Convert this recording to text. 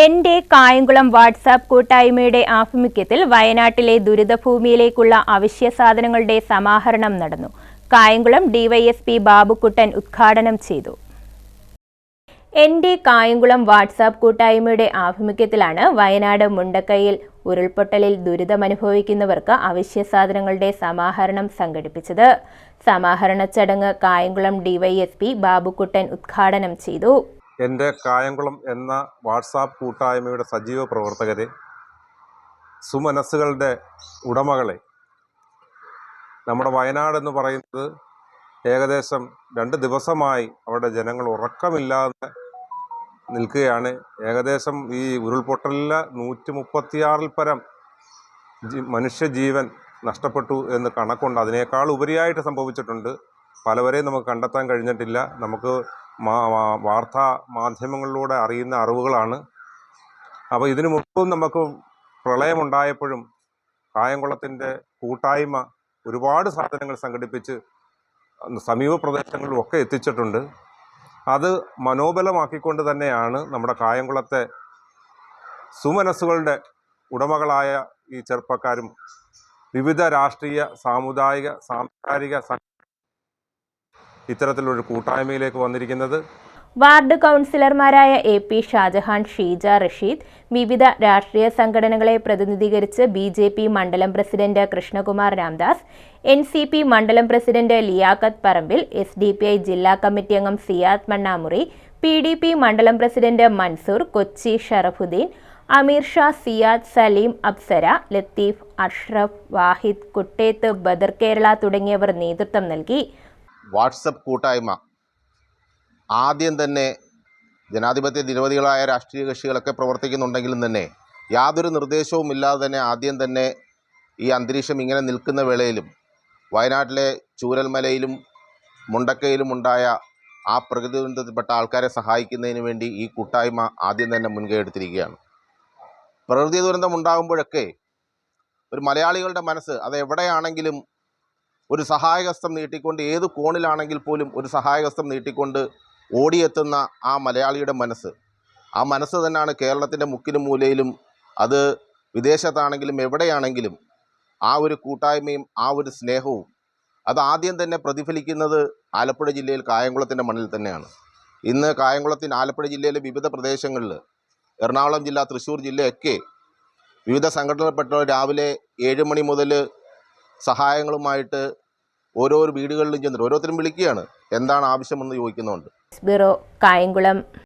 എന്റെ കായംകുളം വാട്സാപ്പ് കൂട്ടായ്മയുടെ ആഭിമുഖ്യത്തിൽ വയനാട്ടിലെ ദുരിതഭൂമിയിലേക്കുള്ള അവശ്യ സാധനങ്ങളുടെ സമാഹരണം നടന്നു. കായംകുളം ഡിവൈഎസ്പി ബാബുക്കുട്ടൻ ഉദ്ഘാടനം ചെയ്തു. എന്റെ കായംകുളം വാട്സാപ്പ് കൂട്ടായ്മയുടെ ആഭിമുഖ്യത്തിലാണ് വയനാട് മുണ്ടക്കയിൽ ഉരുൾപൊട്ടലിൽ ദുരിതമനുഭവിക്കുന്നവർക്ക് അവശ്യ സാധനങ്ങളുടെ സമാഹരണം സംഘടിപ്പിച്ചത്. സമാഹരണ ചടങ്ങ് കായംകുളം ഡിവൈഎസ്പി ബാബുക്കുട്ടൻ ഉദ്ഘാടനം ചെയ്തു. എന്റെ കായംകുളം എന്ന വാട്സാപ്പ് കൂട്ടായ്മയുടെ സജീവ പ്രവർത്തകരെ സുമനസ്സുകളുടെ ഉടമകളെ നമ്മുടെ വയനാട് എന്ന് പറയുന്നത് ഏകദേശം രണ്ട് ദിവസമായി അവിടെ ജനങ്ങൾ ഉറക്കമില്ലാതെ നിൽക്കുകയാണ്. ഏകദേശം ഈ ഉരുൾപൊട്ടലിൽ നൂറ്റി മുപ്പത്തിയാറിൽ പരം മനുഷ്യജീവൻ നഷ്ടപ്പെട്ടു എന്ന് കണക്കുണ്ട് അതിനേക്കാൾ ഉപരിയായിട്ട് സംഭവിച്ചിട്ടുണ്ട്. പലവരെയും നമുക്ക് കണ്ടെത്താൻ കഴിഞ്ഞിട്ടില്ല. നമുക്ക് വാർത്താ മാധ്യമങ്ങളിലൂടെ അറിയുന്ന അറിവുകളാണ്. അപ്പോൾ ഇതിനു മുമ്പും നമുക്ക് പ്രളയമുണ്ടായപ്പോഴും കായംകുളത്തിന്റെ കൂട്ടായ്മ ഒരുപാട് സാധനങ്ങൾ സംഘടിപ്പിച്ച് സമീപ പ്രദേശങ്ങളിലുമൊക്കെ എത്തിച്ചിട്ടുണ്ട്. അത് മനോബലമാക്കിക്കൊണ്ട് തന്നെയാണ് നമ്മുടെ കായംകുളത്തെ സുമനസ്സുകളുടെ ഉടമകളായ ഈ ചെറുപ്പക്കാരും വിവിധ രാഷ്ട്രീയ സാമുദായിക സാംസ്കാരിക ഇത്തരത്തിലൊരു കൂട്ടായ്മയിലേക്ക് വന്നിരിക്കുന്നത്? വാർഡ് കൗൺസിലർമാരായ എ പി ഷാജഹാൻ ഷീജ റഷീദ് വിവിധ രാഷ്ട്രീയ സംഘടനകളെ പ്രതിനിധീകരിച്ച് ബി ജെ പി മണ്ഡലം president Krishnakumar Ramdas N C P മണ്ഡലം president Liyakath Parambil S D P I ജില്ലാ കമ്മിറ്റി അംഗം Siyad Mannamuri P D P മണ്ഡലം പ്രസിഡന്റ് മൻസൂർ കൊച്ചി ഷറഫുദ്ദീൻ അമീർ ഷാ സിയാദ് സലീം അപ്സര ലത്തീഫ് അഷ്റഫ് വാഹിദ് കുട്ടേത്ത് ബദർ കേരള തുടങ്ങിയവർ നേതൃത്വം നൽകി. വാട്സപ്പ് കൂട്ടായ്മ. ആദ്യം തന്നെ ജനാധിപത്യ നിരവധികളായ രാഷ്ട്രീയ കക്ഷികളൊക്കെ പ്രവർത്തിക്കുന്നുണ്ടെങ്കിലും തന്നെ യാതൊരു നിർദ്ദേശവും ഇല്ലാതെ തന്നെ ആദ്യം തന്നെ ഈ അന്തരീക്ഷം ഇങ്ങനെ നിൽക്കുന്ന വേളയിലും വയനാട്ടിലെ ചൂരൽമലയിലും മുണ്ടക്കയിലും ഉണ്ടായ ആ പ്രകൃതി ദുരന്തത്തിൽപ്പെട്ട ആൾക്കാരെ സഹായിക്കുന്നതിന് വേണ്ടി ഈ കൂട്ടായ്മ ആദ്യം തന്നെ മുൻകൈ എടുത്തിരിക്കുകയാണ്. പ്രകൃതി ദുരന്തം ഉണ്ടാകുമ്പോഴൊക്കെ ഒരു മലയാളികളുടെ മനസ്സ് അത് എവിടെയാണെങ്കിലും ഒരു സഹായഹസ്തം നീട്ടിക്കൊണ്ട് ഏത് കോണിലാണെങ്കിൽ പോലും ഒരു സഹായഹസ്തം നീട്ടിക്കൊണ്ട് ഓടിയെത്തുന്ന ആ മലയാളിയുടെ മനസ്സ്. ആ മനസ്സ് തന്നെയാണ് കേരളത്തിന്റെ മുക്കിലും മൂലയിലും അത് വിദേശത്താണെങ്കിലും എവിടെയാണെങ്കിലും ആ ഒരു കൂട്ടായ്മയും ആ ഒരു സ്നേഹവും അത് ആദ്യം തന്നെ പ്രതിഫലിക്കുന്നത് ആലപ്പുഴ ജില്ലയിൽ കായംകുളത്തിന്റെ മണ്ണിൽ തന്നെയാണ്. ഇന്ന് കായംകുളത്തിന് ആലപ്പുഴ ജില്ലയിലെ വിവിധ പ്രദേശങ്ങളിൽ എറണാകുളം ജില്ല തൃശ്ശൂർ ജില്ലയൊക്കെ വിവിധ സംഘടനപ്പെട്ടവർ രാവിലെ ഏഴ് മണി മുതൽ സഹായങ്ങളുമായിട്ട് ഓരോ വീടുകളിലും ചെന്നിട്ട് ഓരോരുത്തരും വിളിക്കുകയാണ്. എന്താണ് ആവശ്യമെന്ന് ചോദിക്കുന്നുണ്ട്. ബ്യൂറോ കായംകുളം.